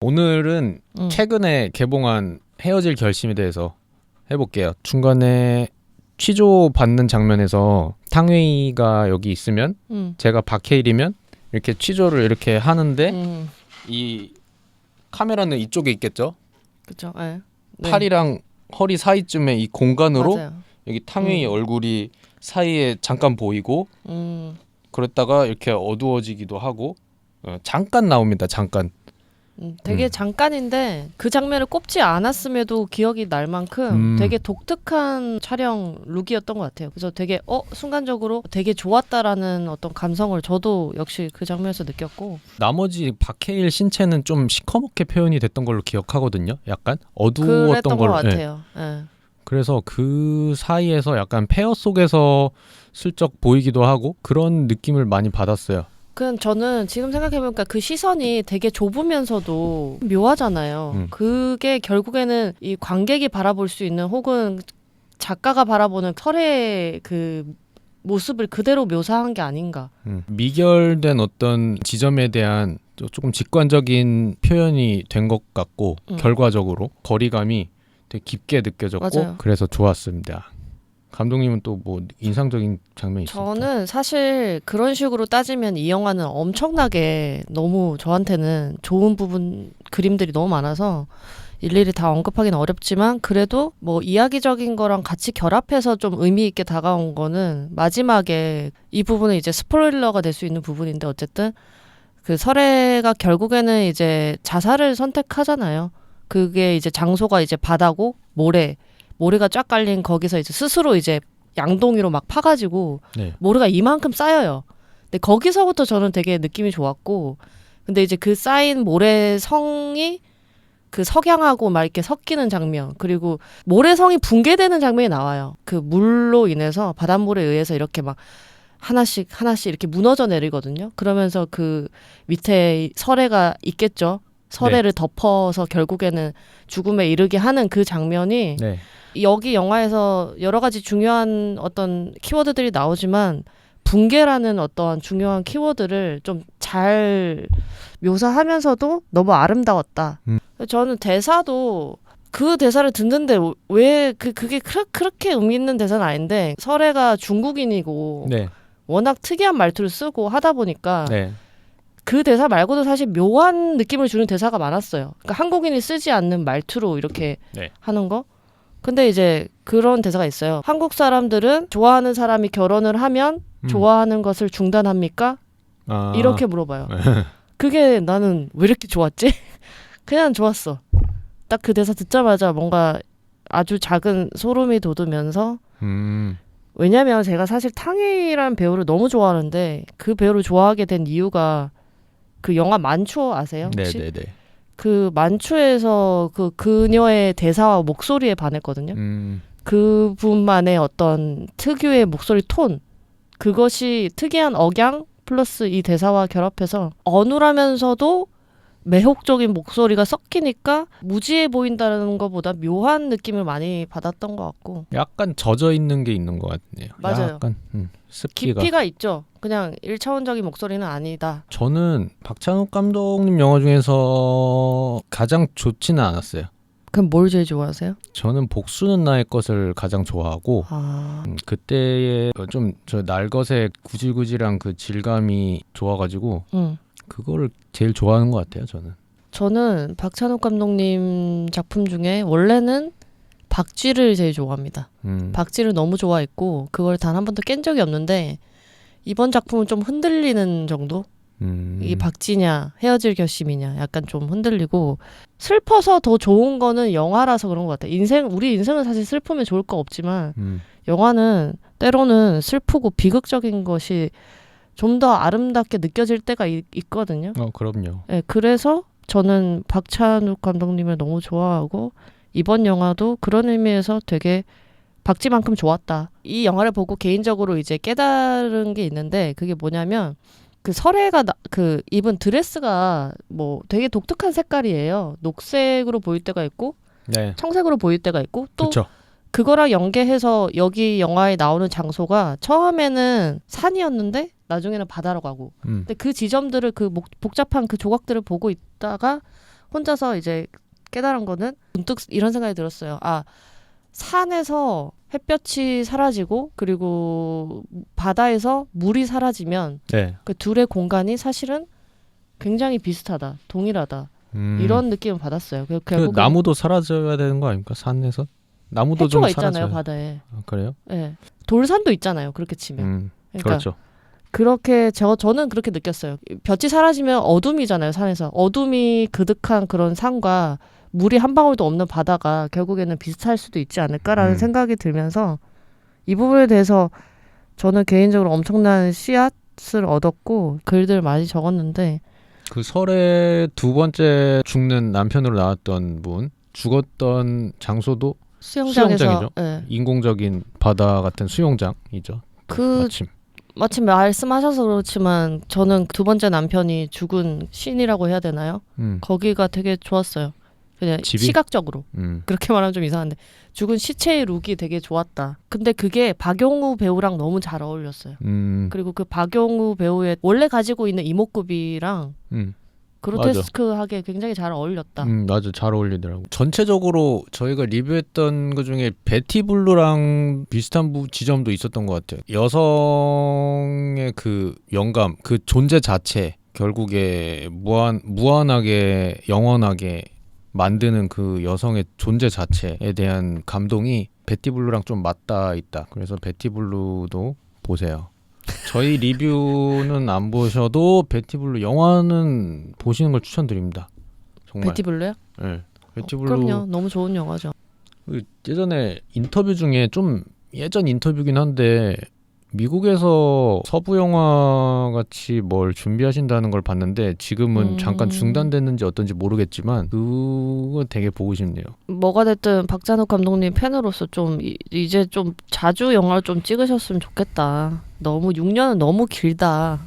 오늘은 음. 최근에 개봉한 헤어질 결심에 대해서 해볼게요. 중간에 취조 받는 장면에서 탕웨이가 여기 있으면 음. 제가 박해일이면 이렇게 취조를 이렇게 하는데 음. 이 카메라는 이쪽에 있겠죠. 예. 네. 팔이랑 허리 사이쯤에 이 공간으로 맞아요. 여기 탕웨이 음. 얼굴이 사이에 잠깐 보이고 음. 그랬다가 이렇게 어두워지기도 하고 어, 잠깐 나옵니다. 잠깐. 음, 되게 음. 잠깐인데 그 장면을 꼽지 않았음에도 기억이 날 만큼 음. 되게 독특한 촬영 룩이었던 것 같아요. 그래서 되게 어 순간적으로 되게 좋았다라는 어떤 감성을 저도 역시 그 장면에서 느꼈고 나머지 박해일 신체는 좀 시커멓게 표현이 됐던 걸로 기억하거든요. 약간 어두웠던 그랬던 것 걸로. 예. 같아요. 예. 그래서 그 사이에서 약간 폐허 속에서 슬쩍 보이기도 하고 그런 느낌을 많이 받았어요. 그 저는 지금 생각해보니까 그 시선이 되게 좁으면서도 묘하잖아요. 음. 그게 결국에는 이 관객이 바라볼 수 있는 혹은 작가가 바라보는 설의 그 모습을 그대로 묘사한 게 아닌가. 음. 미결된 어떤 지점에 대한 조- 조금 직관적인 표현이 된 것 같고 음. 결과적으로 거리감이 되게 깊게 느껴졌고 맞아요. 그래서 좋았습니다. 감독님은 또 뭐 인상적인 장면이 있었죠? 저는 사실 그런 식으로 따지면 이 영화는 엄청나게 너무 저한테는 좋은 부분 그림들이 너무 많아서 일일이 다 언급하기는 어렵지만 그래도 뭐 이야기적인 거랑 같이 결합해서 좀 의미 있게 다가온 거는 마지막에 이 부분은 이제 스포일러가 될 수 있는 부분인데 어쨌든 그 설애가 결국에는 이제 자살을 선택하잖아요. 그게 이제 장소가 이제 바다고 모래 모래가 쫙 깔린 거기서 이제 스스로 이제 양동이로 막 파가지고 네. 모래가 이만큼 쌓여요. 근데 거기서부터 저는 되게 느낌이 좋았고, 근데 이제 그 쌓인 모래 성이 그 석양하고 막 이렇게 섞이는 장면, 그리고 모래성이 붕괴되는 장면이 나와요. 그 물로 인해서 바닷물에 의해서 이렇게 막 하나씩 하나씩 이렇게 무너져 내리거든요. 그러면서 그 밑에 설애가 있겠죠. 설애를 덮어서 결국에는 죽음에 이르게 하는 그 장면이 네. 여기 영화에서 여러 가지 중요한 어떤 키워드들이 나오지만 붕괴라는 어떠한 중요한 키워드를 좀 잘 묘사하면서도 너무 아름다웠다. 음. 저는 대사도 그 대사를 듣는데 왜 그 그게 그, 그렇게 의미 있는 대사는 아닌데 설애가 중국인이고 네. 워낙 특이한 말투를 쓰고 하다 보니까 네. 그 대사 말고도 사실 묘한 느낌을 주는 대사가 많았어요. 그러니까 한국인이 쓰지 않는 말투로 이렇게 네. 하는 거. 근데 이제 그런 대사가 있어요. 한국 사람들은 좋아하는 사람이 결혼을 하면 음. 좋아하는 것을 중단합니까? 아. 이렇게 물어봐요. 그게 나는 왜 이렇게 좋았지? 그냥 좋았어. 딱 그 대사 듣자마자 뭔가 아주 작은 소름이 돋으면서 음. 왜냐면 제가 사실 탕웨이라는 배우를 너무 좋아하는데 그 배우를 좋아하게 된 이유가 그 영화 만추 아세요? 네, 혹시? 네, 네. 그 만추에서 그 그녀의 대사와 목소리에 반했거든요. 음. 그분만의 어떤 특유의 목소리 톤 그것이 특이한 억양 플러스 이 대사와 결합해서 어눌하면서도 매혹적인 목소리가 섞이니까 무지해 보인다는 것보다 묘한 느낌을 많이 받았던 것 같고 약간 젖어 있는 게 있는 것 같네요. 맞아요. 약간 음, 습기가. 깊이가 있죠. 그냥 일차원적인 목소리는 아니다. 저는 박찬욱 감독님 영화 중에서 가장 좋지는 않았어요. 그럼 뭘 제일 좋아하세요? 저는 복수는 나의 것을 가장 좋아하고 아, 음, 그때의 좀 저 날것의 구질구질한 그 질감이 좋아가지고 음. 그거를 제일 좋아하는 것 같아요. 저는. 저는 박찬욱 감독님 작품 중에 원래는 박쥐를 제일 좋아합니다. 음, 박쥐를 너무 좋아했고 그걸 단 한 번도 깬 적이 없는데 이번 작품은 좀 흔들리는 정도? 음, 이게 박쥐냐 헤어질 결심이냐 약간 좀 흔들리고 슬퍼서 더 좋은 거는 영화라서 그런 것 같아요. 인생 우리 인생은 사실 슬프면 좋을 거 없지만 음, 영화는 때로는 슬프고 비극적인 것이 좀 더 아름답게 느껴질 때가 있, 있거든요. 어 그럼요. 네, 그래서 저는 박찬욱 감독님을 너무 좋아하고 이번 영화도 그런 의미에서 되게 박쥐만큼 좋았다. 이 영화를 보고 개인적으로 이제 깨달은 게 있는데 그게 뭐냐면 그 설애가 나- 그 입은 드레스가 뭐 되게 독특한 색깔이에요. 녹색으로 보일 때가 있고 네, 청색으로 보일 때가 있고 또 그렇죠. 그거랑 연계해서 여기 영화에 나오는 장소가 처음에는 산이었는데 나중에는 바다로 가고 음, 근데 그 지점들을 그 목- 복잡한 그 조각들을 보고 있다가 혼자서 이제 깨달은 거는 문득 이런 생각이 들었어요. 아 산에서 햇볕이 사라지고 그리고 바다에서 물이 사라지면 네. 그 둘의 공간이 사실은 굉장히 비슷하다, 동일하다 음. 이런 느낌을 받았어요. 그그 결국 나무도 사라져야 되는 거 아닙니까? 산에서 나무도 좀 해초가 있잖아요 바다에. 아, 그래요? 예. 돌산도 있잖아요. 그렇게 치면. 음. 그러니까 그렇죠. 그렇게 저 저는 그렇게 느꼈어요. 볕이 사라지면 어둠이잖아요, 산에서. 어둠이 그득한 그런 산과 물이 한 방울도 없는 바다가 결국에는 비슷할 수도 있지 않을까라는 음. 생각이 들면서 이 부분에 대해서 저는 개인적으로 엄청난 씨앗을 얻었고 글들 많이 적었는데 그 설에 두 번째 죽는 남편으로 나왔던 분 죽었던 장소도 수영장에서 수영장이죠? 예. 인공적인 바다 같은 수영장이죠. 그 마침. 마침 말씀하셔서 그렇지만 저는 두 번째 남편이 죽은 신이라고 해야 되나요? 음. 거기가 되게 좋았어요. 그냥 집이? 시각적으로. 음. 그렇게 말하면 좀 이상한데 죽은 시체의 룩이 되게 좋았다. 근데 그게 박용우 배우랑 너무 잘 어울렸어요. 음. 그리고 그 박용우 배우의 원래 가지고 있는 이목구비랑 음. 그로테스크하게 굉장히 잘 어울렸다. 음, 맞아. 잘 어울리더라고. 전체적으로 저희가 리뷰했던 것 중에 베티 블루랑 비슷한 부, 지점도 있었던 것 같아요. 여성의 그 영감, 그 존재 자체, 결국에 무한 무한하게 영원하게 만드는 그 여성의 존재 자체에 대한 감동이 베티 블루랑 좀 맞닿아 있다. 그래서 베티 블루도 보세요. 저희 리뷰는 안 보셔도 베티블루 영화는 보시는 걸 추천드립니다. 정말. 베티블루요? 네. 베티블루. 그럼요. 너무 좋은 영화죠. 그 예전에 인터뷰 중에 좀 예전 인터뷰긴 한데 미국에서 서부 영화 같이 뭘 준비하신다는 걸 봤는데 지금은 음. 잠깐 중단됐는지 어떤지 모르겠지만 그거 되게 보고 싶네요. 뭐가 됐든 박찬욱 감독님 팬으로서 좀 이, 이제 좀 자주 영화를 좀 찍으셨으면 좋겠다. 너무 6년은 너무 길다.